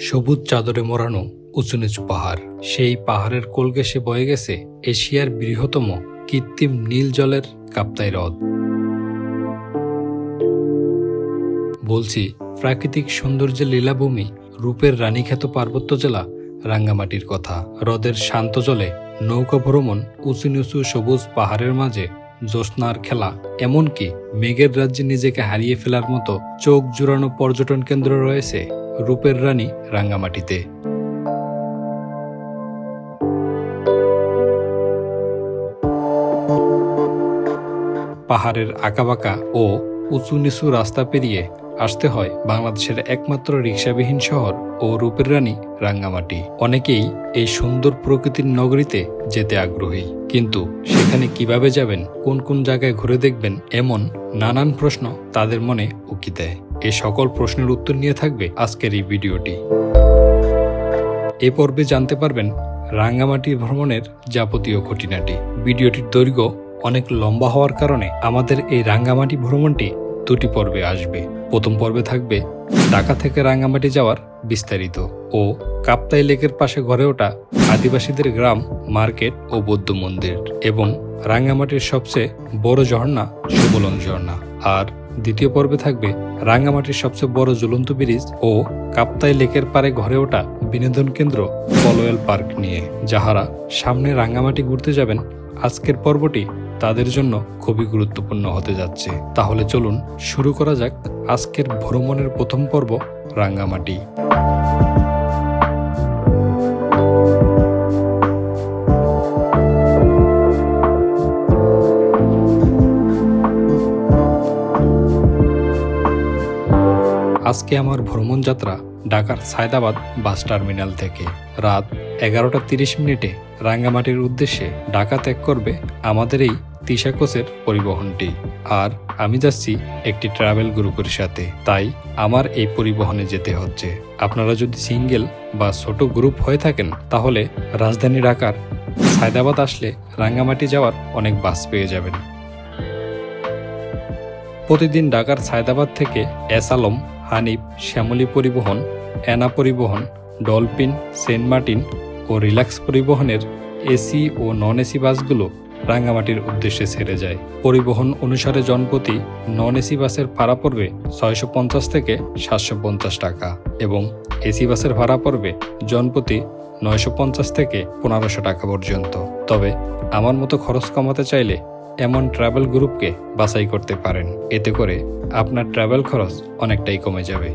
সবুজ চাদরে মোড়ানো উঁচু নিচু পাহাড়। সেই পাহাড়ের কোল ঘেঁষে বয়ে গেছে এশিয়ার বৃহত্তম কৃত্রিম নীল জলের কাপ্তাই হ্রদ। বলছি, প্রাকৃতিক সৌন্দর্যের লীলাভূমি রূপের রানীখ্যাত পার্বত্য জেলা রাঙ্গামাটির কথা। হ্রদের শান্ত জলে নৌকা ভ্রমণ, উঁচু নিচু সবুজ পাহাড়ের মাঝে জ্যোৎস্নার খেলা, এমনকি মেঘের রাজ্যে নিজেকে হারিয়ে ফেলার মতো চোখ জুড়ানো পর্যটন কেন্দ্র রয়েছে। রূপের রানী রাঙ্গামাটিতে পাহাড়ের আঁকাবাঁকা ও উঁচু নিচু রাস্তা পেরিয়ে আসতে হয় বাংলাদেশের একমাত্র রিক্সাবিহীন শহর ও রূপের রানী রাঙ্গামাটি অনেকেই এই সুন্দর প্রকৃতির নগরীতে যেতে আগ্রহী। কিন্তু সেখানে কীভাবে যাবেন, কোন কোন জায়গায় ঘুরে দেখবেন, এমন নানান প্রশ্ন তাদের মনে উকি দেয়। এ সকল প্রশ্নের উত্তর নিয়ে থাকবে আজকের এই ভিডিওটি। এ পর্বে জানতে পারবেন রাঙ্গামাটি ভ্রমণের যাবতীয় খুঁটিনাটি। ভিডিওটির দৈর্ঘ্য অনেক লম্বা হওয়ার কারণে আমাদের এই রাঙ্গামাটি ভ্রমণটি দুটি পর্বে আসবে। প্রথম পর্বে থাকবে ঢাকা থেকে রাঙ্গামাটি যাওয়ার বিস্তারিত ও কাপ্তাই লেকের পাশে গড়ে ওঠা আদিবাসীদের গ্রাম, মার্কেট ও বৌদ্ধ মন্দির এবং রাঙ্গামাটির সবচেয়ে বড় ঝর্ণা সুবলং ঝর্ণা। আর দ্বিতীয় পর্বে থাকবে রাঙামাটির সবচেয়ে বড় জ্বলন্ত ব্রিজ ও কাপ্তাই লেকের পারে ঘরে ওঠা বিনোদন কেন্দ্র পলোয়েল পার্ক নিয়ে। যাহারা সামনে রাঙ্গামাটি ঘুরতে যাবেন, আজকের পর্বটি তাদের জন্য খুবই গুরুত্বপূর্ণ হতে যাচ্ছে। তাহলে চলুন শুরু করা যাক আজকের ভ্রমণের প্রথম পর্ব রাঙ্গামাটি। আজকে আমার ভ্রমণ যাত্রা ঢাকার সায়দাবাদ বাস টার্মিনাল থেকে। রাত এগারোটা তিরিশ মিনিটে রাঙ্গামাটির উদ্দেশ্যে ঢাকা ত্যাগ করবে আমাদের এই তিশা কোচের পরিবহনটি। আর আমি যাচ্ছি একটি ট্রাভেল গ্রুপের সাথে। তাই আমার এই পরিবহনে যেতে হচ্ছে। আপনারা যদি সিঙ্গেল বা ছোট গ্রুপ হয়ে থাকেন, তাহলে রাজধানী ঢাকার সায়দাবাদ আসলে রাঙ্গামাটি যাওয়ার অনেক বাস পেয়ে যাবেন। প্রতিদিন ঢাকার সায়দাবাদ থেকে S Alam Hanif, Shyamoli Paribahan, Ena Paribahan, Dolphin, Saint Martin ও রিল্যাক্স পরিবহনের এসি ও নন এসি বাসগুলো রাঙ্গামাটির উদ্দেশ্যে ছেড়ে যায়। পরিবহন অনুসারে জনপ্রতি নন এসি বাসের ভাড়া পড়বে ছয়শো পঞ্চাশ থেকে সাতশো পঞ্চাশ টাকা এবং এসি বাসের ভাড়া পড়বে জনপ্রতি নয়শো পঞ্চাশ থেকে পনেরোশো টাকা পর্যন্ত। তবে আমার মতো খরচ কমাতে চাইলে এমন ট্রাভেল গ্রুপকে বাছাই করতে পারেন। এতে করে আপনার ট্রাভেল খরচ অনেকটাই কমে যাবে।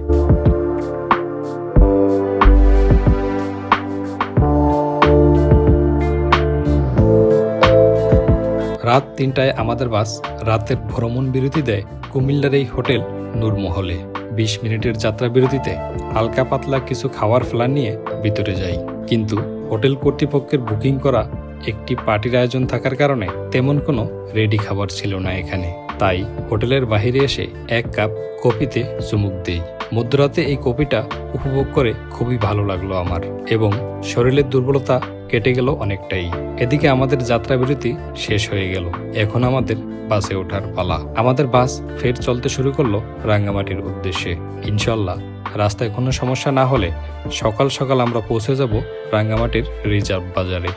রাত তিনটায় আমাদের বাস রাতের ভ্রমণ বিরতি দেয় কুমিল্লার এই হোটেল নূরমহলে। বিশ মিনিটের যাত্রা বিরতিতে হালকা পাতলা কিছু খাওয়ার ফ্লান নিয়ে ভিতরে যাই। কিন্তু হোটেল কর্তৃপক্ষের বুকিং করা একটি পার্টির আয়োজন থাকার কারণে তেমন কোনো রেডি খাবার ছিল না এখানে। তাই হোটেলের বাইরে এসে এক কাপ কপিতে চুমুক দেই। মধ্যরাতে এই কপিটা উপভোগ করে খুবই ভালো লাগল আমার এবং শরীরের দুর্বলতা কেটে গেল অনেকটাই। এদিকে আমাদের যাত্রা বিরতি শেষ হয়ে গেল। এখন আমাদের বাসে ওঠার পালা। আমাদের বাস ফের চলতে শুরু করল রাঙ্গামাটির উদ্দেশ্যে। ইনশাল্লাহ রাস্তায় কোনো সমস্যা না হলে সকাল সকাল আমরা পৌঁছে যাব রাঙ্গামাটির রিজার্ভ বাজারে।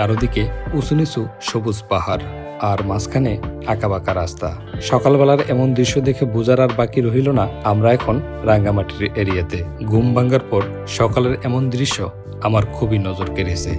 চারদিকে উঁচু নিচু সবুজ পাহাড় আর মাঝখানে আঁকাবাঁকা রাস্তা। সকালবেলার এমন দৃশ্য দেখে বোঝার আর বাকি রহিল না আমরা এখন রাঙ্গামাটির এরিয়াতে। ঘুম ভাঙ্গার পর সকালের এমন দৃশ্য আমার খুবই নজর কেড়েছে।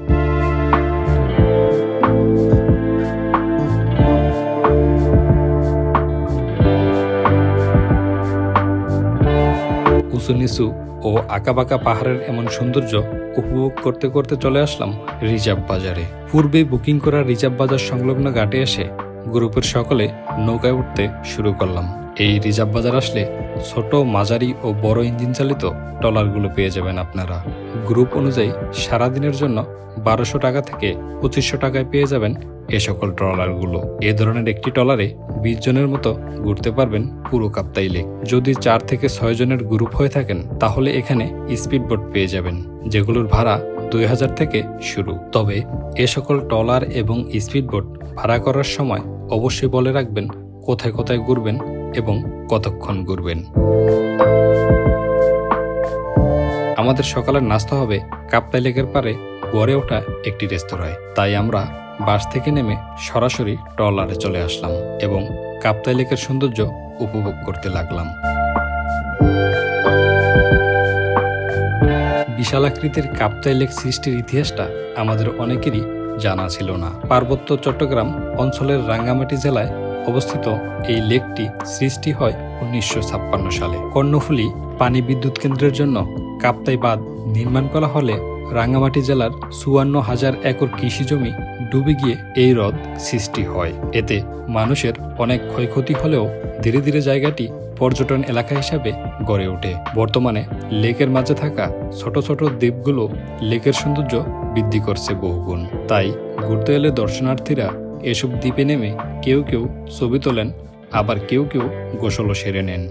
উঁচু নিচু ও আঁকাবাঁকা পাহাড়ের এমন সৌন্দর্য উপভোগ করতে করতে চলে আসলাম রিজার্ভ বাজারে। পূর্বে বুকিং করা রিজার্ভ বাজার সংলগ্ন ঘাটে এসে গ্রুপের সকলে নৌকায় উঠতে শুরু করলাম। এই রিজার্ভ বাজার আসলে ছোট মাঝারি ও বড় ইঞ্জিন চালিত ট্রলারগুলো পেয়ে যাবেন আপনারা। গ্রুপ অনুযায়ী সারাদিনের জন্য বারোশো টাকা থেকে পঁচিশশো টাকায় পেয়ে যাবেন এ সকল ট্রলারগুলো। এ ধরনের একটি ট্রলারে বিশ জনের মতো ঘুরতে পারবেন পুরো কাপ্তাই লেক। যদি চার থেকে ছয় জনের গ্রুপ হয়ে থাকেন, তাহলে এখানে স্পিড বোট পেয়ে যাবেন, যেগুলোর ভাড়া দুই হাজার থেকে শুরু। তবে এ সকল ট্রলার এবং স্পিডবোট ভাড়া করার সময় অবশ্যই বলে রাখবেন, কোথায় কোথায় ঘুরবেন এবং কতক্ষণ ঘুরবেন। আমাদের সকালের নাস্তা হবে কাপ্তাই লেকের পারে গড়ে ওঠা একটি রেস্তোরাঁয়। তাই আমরা বাস থেকে নেমে সরাসরি ট্রলারে চলে আসলাম এবং কাপ্তাই লেকের সৌন্দর্য উপভোগ করতে লাগলাম। বিশাল আকৃতির কাপ্তাই লেক সৃষ্টির ইতিহাসটা আমাদের অনেকেরই জানা ছিল না। পার্বত্য চট্টগ্রাম অঞ্চলের রাঙ্গামাটি জেলায় অবস্থিত এই লেকটি সৃষ্টি হয় উনিশশো ছাপ্পান্ন সালে। কর্ণফুলী পানি বিদ্যুৎ কেন্দ্রের জন্য কাপ্তাই বাঁধ নির্মাণ করা হলে রাঙ্গামাটি জেলার চুয়ান্ন হাজার একর কৃষি জমি ডুবে গিয়ে এই হ্রদ সৃষ্টি হয়। এতে মানুষের অনেক ক্ষয়ক্ষতি হলেও ধীরে ধীরে জায়গাটি পর্যটন এলাকা হিসাবে গড়ে ওঠে। বর্তমানে লেকের মাঝে থাকা ছোট ছোট দ্বীপগুলো লেকের সৌন্দর্য বৃদ্ধি করছে বহুগুণ। তাই ঘুরতে এলে দর্শনার্থীরা এসব দ্বীপে নেমে কেউ কেউ ছবি তোলেন আবার কেউ কেউ গোসলও সেরে নেন।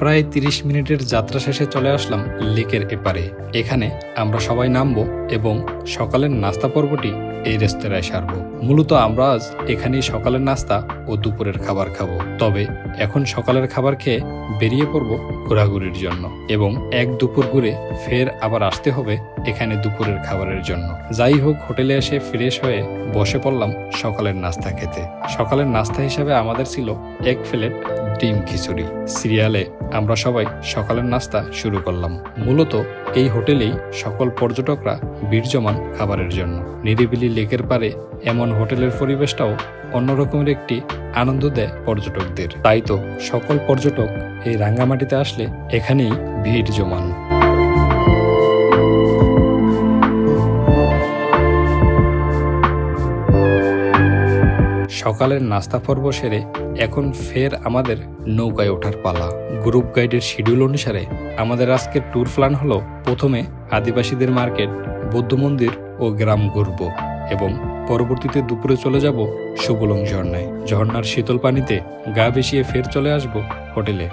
প্রায় তিরিশ মিনিটের যাত্রা শেষে চলে আসলাম লেকের এপারে। এখানে আমরা সবাই নামবো এবং সকালের নাস্তা পর্বটি এই রেস্তোরাঁয় সারবো। মূলত আমরা আজ এখানেই সকালের নাস্তা ও দুপুরের খাবার খাব। তবে এখন সকালের খাবার খেয়ে বেরিয়ে পড়ব ঘোরাঘুরির জন্য এবং এক দুপুর ঘুরে ফের আবার আসতে হবে এখানে দুপুরের খাবারের জন্য। যাই হোক, হোটেলে এসে ফ্রেশ হয়ে বসে পড়লাম সকালের নাস্তা খেতে। সকালের নাস্তা হিসাবে আমাদের ছিল এক প্লেট ডিম খিচুড়ি। সিরিয়ালে আমরা সবাই সকালের নাস্তা শুরু করলাম। মূলত এই হোটেলেই সকল পর্যটকরা জমান খাবারের জন্য। নিরিবিলি লেকের পারে এমন হোটেলের পরিবেশটাও অন্যরকমের একটি আনন্দ দেয় পর্যটকদের। তাই তো সকল পর্যটক এই রাঙ্গামাটিতে আসলে এখানেই ভিড় জমান। সকালের নাস্তা পর্ব সেরে এখন ফের আমাদের নৌকায় ওঠার পালা। গ্রুপ গাইডের শিডিউল অনুসারে আমাদের আজকের ট্যুর প্ল্যান হলো প্রথমে আদিবাসীদের মার্কেট, বৌদ্ধ মন্দির ও গ্রাম ঘুরব এবং পরবর্তীতে দুপুরে চলে যাব সুবলং ঝর্ণায়। ঝর্ণার শীতল পানিতে গা বেশিয়ে ফের চলে আসব হোটেলে।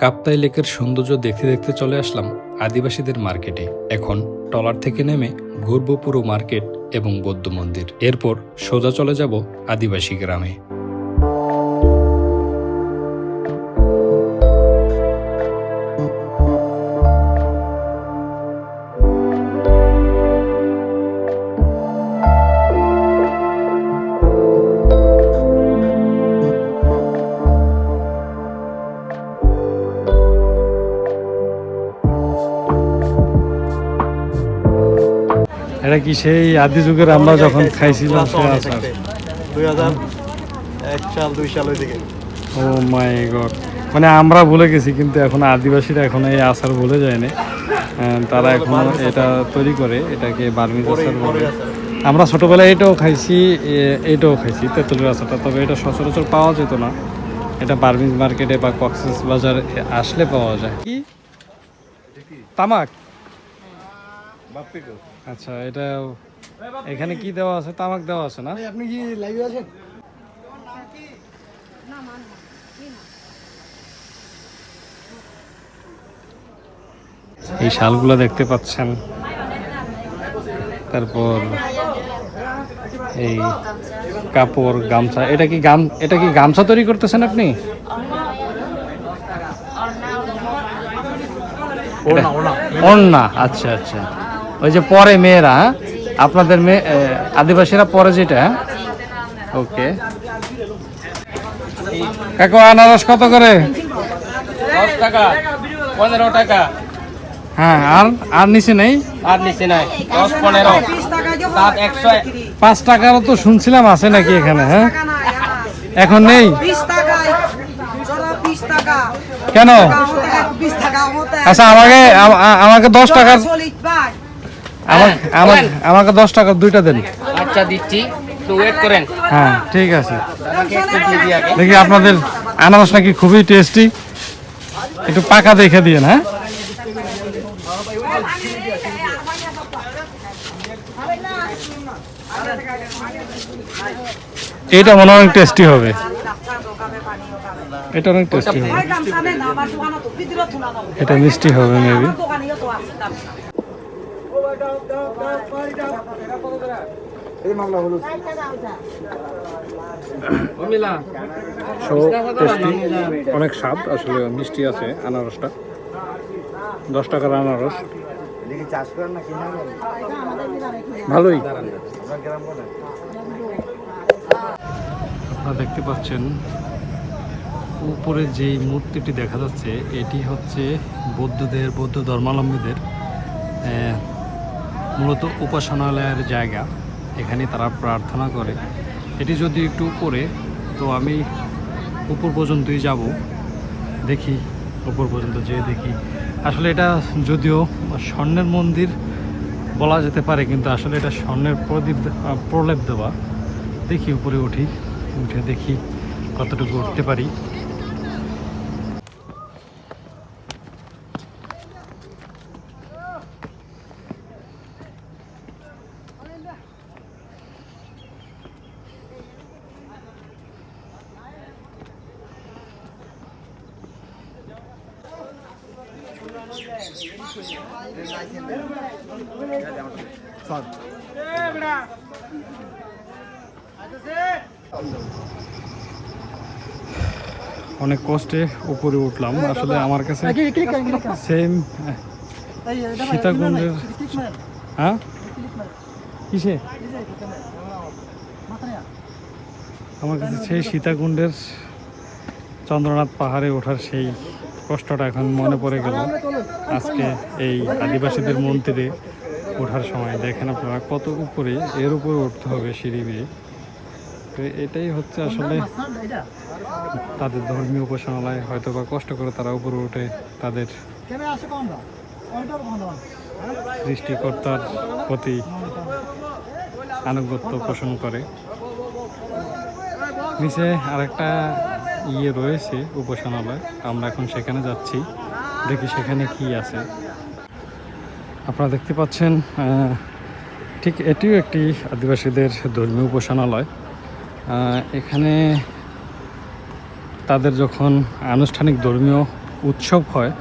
কাপ্তাই লেকের সৌন্দর্য দেখতে দেখতে চলে আসলাম আদিবাসীদের মার্কেটে। এখন টলার থেকে নেমে ঘুরব পুরো মার্কেট এবং বৌদ্ধ মন্দির। এরপর সোজা চলে যাব আদিবাসী গ্রামে। কি সেই আদি যুগের আমরা যখন খাইছিলাম সে আচার। দুই হাজার এক সাল দুই সাল ওইদিকে ও মাই গড। মানে আমরা ভুলে গেছি কিন্তু এখন আদিবাসীরা এখন এই আচার ভুলে যায়নি। আহ, তারা এখন এটা তৈরি করে এটাকে বার্মিজ আচার বলে। আমরা ছোটবেলায় এটাও খাইছি এটাও খাইছি তেঁতুলের আচারটা তবে এটা সচরাচর পাওয়া যেত না। এটা বার্মিজ মার্কেটে বা কক্সেস বাজার আসলে পাওয়া যায়। কি? তামাক? আচ্ছা এটা এখানে কি দেওয়া আছে? তামাক দেওয়া আছে না? আপনি কি লাইভে আছেন? এই শালগুলো দেখতে পাচ্ছেন। তারপর এই কাপড় গামছা। এটা কি গাম এটা কি গামছা তৈরি করতেছেন আপনি? ওড়না আচ্ছা আচ্ছা। ওই যে পরে মেয়েরা হ্যাঁ? আপনাদের মেয়ে আদিবাসীরা পরে যেটা হ্যাঁ? ওকে। কাকু আনারস কত করে? দশ টাকা পনেরো টাকা। হ্যাঁ আর আর নিচে নেই? আর নিচে নাই দশ পনেরো। সাত একশো পাঁচ টাকারও তো শুনছিলাম আছে নাকি এখানে হ্যাঁ? এখন নেই? কেন? আচ্ছা আমাকে আমাকে দশ টাকার চল্লিশ আমাকে আমাকে আমাকে দশ টাকা দুইটা দেন। আচ্ছা দিচ্ছি। একটু ওয়েট করেন। হ্যাঁ ঠিক আছে। দেখি আপনাদের আনারস নাকি খুবই টেস্টি একটু পাকা দেখে দিয়ে হ্যাঁ? এটা মনে হয় অনেক টেস্টি হবে। এটা অনেক টেস্টি হবে। এটা মিষ্টি হবে মেবি সো টেস্টি অনেক স্বাদ আসলে মিষ্টি আছে আনারসটা। দশ টাকার আনারস। ভালোই। আপনারা দেখতে পাচ্ছেন উপরে যেই মূর্তিটি দেখা যাচ্ছে এটি হচ্ছে বৌদ্ধদের বৌদ্ধ ধর্মাবলম্বীদের মূলত উপাসনালয়ের জায়গা। এখানে তারা প্রার্থনা করে। এটি যদি একটু উপরে, তো আমি উপর পর্যন্তই যাব। দেখি, উপর পর্যন্ত যেয়ে দেখি। আসলে এটা যদিও স্বর্ণের মন্দির বলা যেতে পারে, কিন্তু আসলে এটা স্বর্ণের প্রদীপ প্রলেপ দেওয়া। দেখি, উপরে উঠি, উঠে দেখি কতটুকু উঠতে পারি। অনেক কষ্টে উপরে উঠলাম। আসলে আমার কাছে সেম সীতাকুণ্ডের হ্যাঁ? কিসে? আমার কাছে সেই সীতাকুণ্ডের চন্দ্রনাথ পাহাড়ে ওঠার সেই কষ্টটা এখন মনে পড়ে গেল। আজকে এই আদিবাসীদের মন্দিরে ওঠার সময় দেখেন আপনারা কত উপরে এর উপরে উঠতে হবে সিঁড়ি বেয়ে। তো এটাই হচ্ছে আসলে তাদের ধর্মীয় উপাসনালয়। হয়তো বা কষ্ট করে তারা উপরে উঠে তাদের সৃষ্টিকর্তার প্রতি আনুগত্য পোষণ করে। নিচে আরেকটা ইয়ে রয়েছে উপাসনালয়। আমরা এখন সেখানে যাচ্ছি। দেখি সেখানে কি আছে। আপনারা দেখতে পাচ্ছেন ঠিক এটিও একটি আদিবাসীদের ধর্মীয় উপাসনালয়। এখানে তাদের যখন আনুষ্ঠানিক ধর্মীয় উৎসব হয়,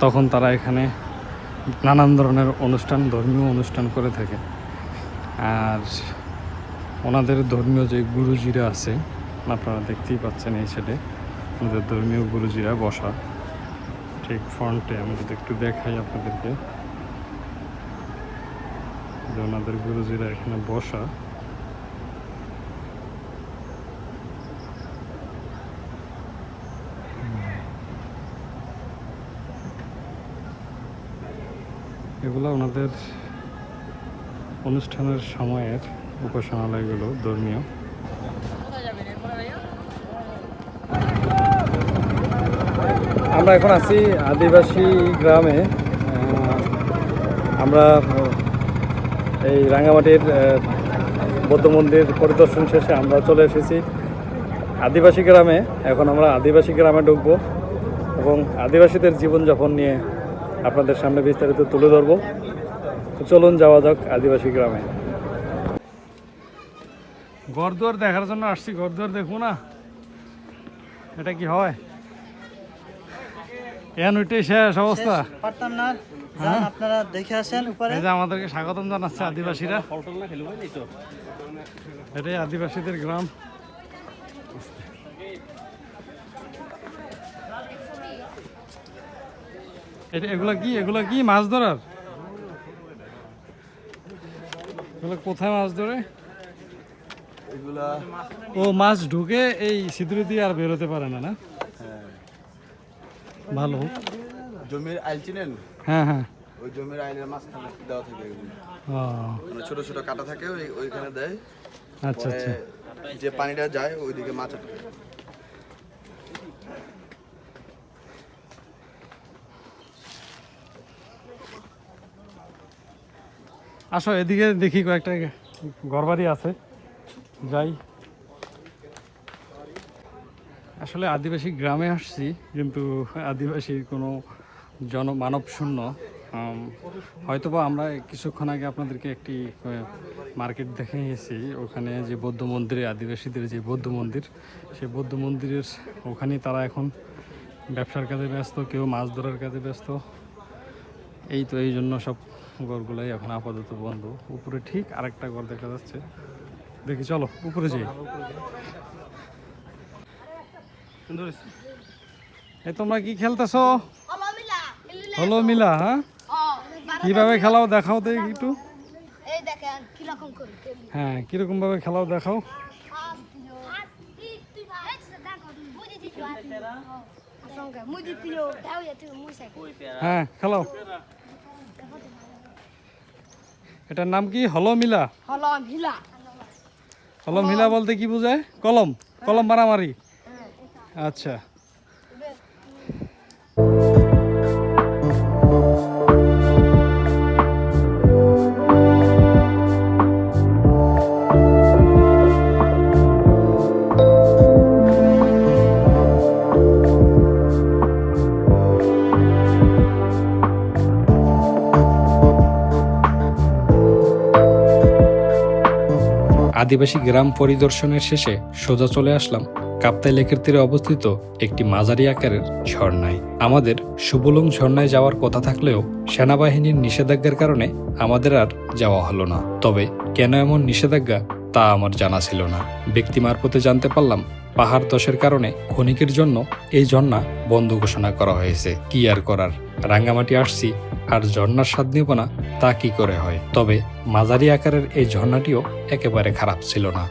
তখন তারা এখানে নানান ধরনের অনুষ্ঠান, ধর্মীয় অনুষ্ঠান করে থাকে। আর ওনাদের ধর্মীয় যে গুরুজিরা আছে, আপনারা দেখতেই পাচ্ছেন এই সাইডে ওনাদের ধর্মীয় গুরুজিরা বসা। ঠিক ফ্রন্টে আমি যদি একটু দেখাই আপনাদেরকে। যে ওনাদের গুরুজিরা এখানে বসা। এগুলো ওনাদের অনুষ্ঠানের সময়ের উপাসনালয়গুলো, ধর্মীয়। আমরা এখন আছি আদিবাসী গ্রামে। আমরা এই রাঙামাটির বৌদ্ধ মন্দির পরিদর্শন শেষে আমরা চলে এসেছি আদিবাসী গ্রামে। এখন আমরা আদিবাসী গ্রামে ঢুকবো এবং আদিবাসীদের জীবনযাপন নিয়ে আপনাদের সামনে বিস্তারিত তুলে ধরবো। চলুন যাওয়া যাক আদিবাসী গ্রামে। গরদুয়ার দেখার জন্য আসছি। গরদুয়ার দেখব না। এটা কি হয়? এন ওইটাই শেষ অবস্থা। পারতাম না। আপনারা দেখে আসেন উপরে। এই যে আমাদেরকে স্বাগতম জানাচ্ছে আদিবাসীরা। এটাই আদিবাসীদের গ্রাম। এটা এগুলা কি এগুলা কি মাছ ধরার? এগুলো কোথায় মাছ ধরে? এগুলা ও মাছ ঢুকে এই সিঁদুরে দিয়ে আর বেরোতে পারে না না? ভালো। জমির আইল চিনেন? হ্যাঁ হ্যাঁ। ওই জমির আইলের মাঝখানে দেওয়া থাকে এগুলো। মানে ছোট ছোট কাটা থাকে ওই ওইখানে দেয়। আচ্ছা আচ্ছা। যে পানিটা যায় ওইদিকে মাছ আসো, এদিকে দেখি কয়েকটা ঘরবাড়ি আছে। যাই। আসলে আদিবাসী গ্রামে আসছি, কিন্তু আদিবাসীর কোনো জন মানব শূন্য। হয়তোবা আমরা কিছুক্ষণ আগে আপনাদেরকে একটি মার্কেট দেখে এসেছি ওখানে যে বৌদ্ধ মন্দিরে, আদিবাসীদের যে বৌদ্ধ মন্দির, সেই বৌদ্ধ মন্দিরের ওখানেই তারা এখন ব্যবসার কাজে ব্যস্ত, কেউ মাছ ধরার কাজে ব্যস্ত। এই তো, এই জন্য সব ঘরগুলাই এখন আপাতত বন্ধ। উপরে ঠিক আরেকটা ঘর দেখা যাচ্ছে। দেখি, চলো, উপরে যাই। তোমরা কি খেলতেছো? হলো মিলা হ্যাঁ? কীভাবে খেলাও দেখাও তো একটু। হ্যাঁ কীরকম ভাবে খেলাও দেখাও। হ্যাঁ খেলাও। এটার নাম কি? হলমিলা। হলমিলা। হলমিলা হলো মিলা বলতে কি বুঝায়? কলম। কলম মারামারি। আচ্ছা। আদিবাসী গ্রাম পরিদর্শনের শেষে সোজা চলে আসলাম কাপ্তাই লেকের তীরে অবস্থিত একটি মাঝারি আকারের ঝর্ণায়। আমাদের সুবলং ঝর্ণায় যাওয়ার কথা থাকলেও সেনাবাহিনীর নিষেধাজ্ঞার কারণে আমাদের আর যাওয়া হলো না। তবে কেন এমন নিষেধাজ্ঞা তা আমার জানা ছিল না। ব্যক্তি মারফতে জানতে পারলাম পাহাড় দশের কারণে ক্ষণিকের জন্য এই ঝর্ণা বন্ধ ঘোষণা করা হয়েছে। কি আর করার? রাঙ্গামাটি আসছি আর ঝর্নার স্বাদ নিব না, তা কি করে হয়? তবে মাঝারি আকারের এই ঝর্ণাটিও একেবারে খারাপ ছিল না।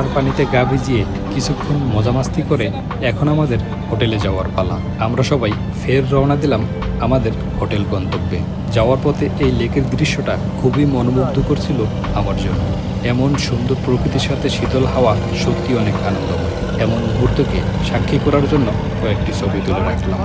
ঝর্ণার পানিতে গা ভিজিয়ে কিছুক্ষণ মজামাস্তি করে এখন আমাদের হোটেলে যাওয়ার পালা। আমরা সবাই ফের রওনা দিলাম আমাদের হোটেল গন্তব্যে। যাওয়ার পথে এই লেকের দৃশ্যটা খুবই মনোমুগ্ধকর ছিল আমার জন্য। এমন সুন্দর প্রকৃতির সাথে শীতল হাওয়া সত্যি অনেক আনন্দময়। এমন মুহূর্তকে সাক্ষী করার জন্য কয়েকটি ছবি তুলে রাখলাম।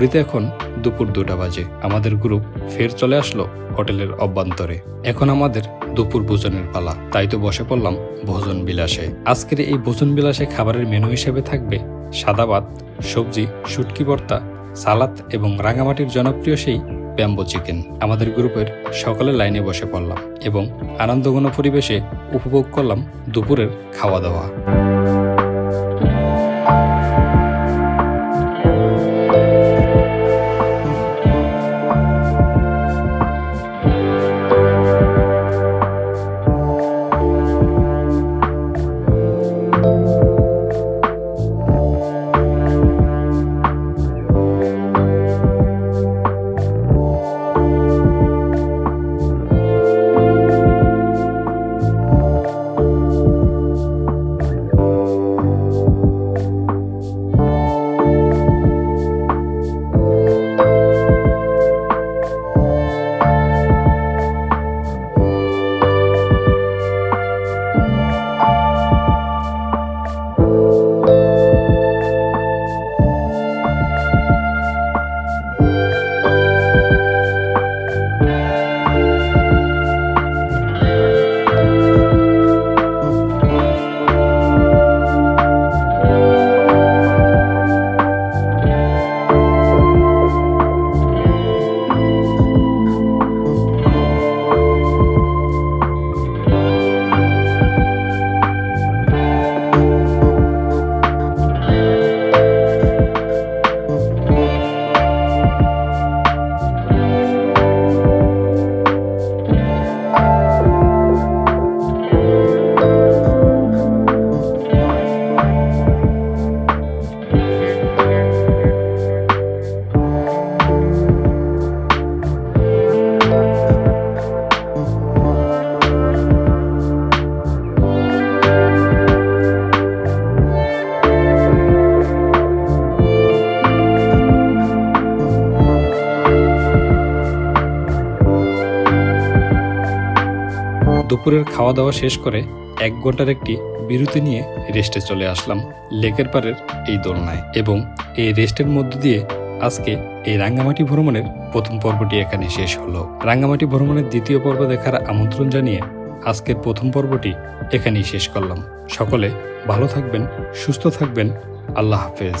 ঘড়িতে এখন দুপুর দুটা বাজে। আমাদের গ্রুপ ফের চলে আসলো হোটেলের অভ্যন্তরে। এখন আমাদের দুপুর ভোজনের পালা। তাই তো বসে পড়লাম ভোজন বিলাসে। আজকের এই ভোজন বিলাসে খাবারের মেনু হিসেবে থাকবে সাদা ভাত, সবজি, শুটকি ভর্তা, সালাদ এবং রাঙামাটির জনপ্রিয় সেই ব্যাম্বো চিকেন। আমাদের গ্রুপের সকালে লাইনে বসে পড়লাম এবং আনন্দঘন পরিবেশে উপভোগ করলাম দুপুরের খাওয়া দাওয়া। দুপুরের খাওয়া দাওয়া শেষ করে এক ঘণ্টার একটি বিরতি নিয়ে রেস্টে চলে আসলাম লেকের পাড়ের এই দোলনায়। এবং এই রেস্টের মধ্য দিয়ে আজকে এই রাঙ্গামাটি ভ্রমণের প্রথম পর্বটি এখানে শেষ হলো। রাঙ্গামাটি ভ্রমণের দ্বিতীয় পর্ব দেখার আমন্ত্রণ জানিয়ে আজকের প্রথম পর্বটি এখানেই শেষ করলাম। সকলে ভালো থাকবেন, সুস্থ থাকবেন। আল্লাহ হাফেজ।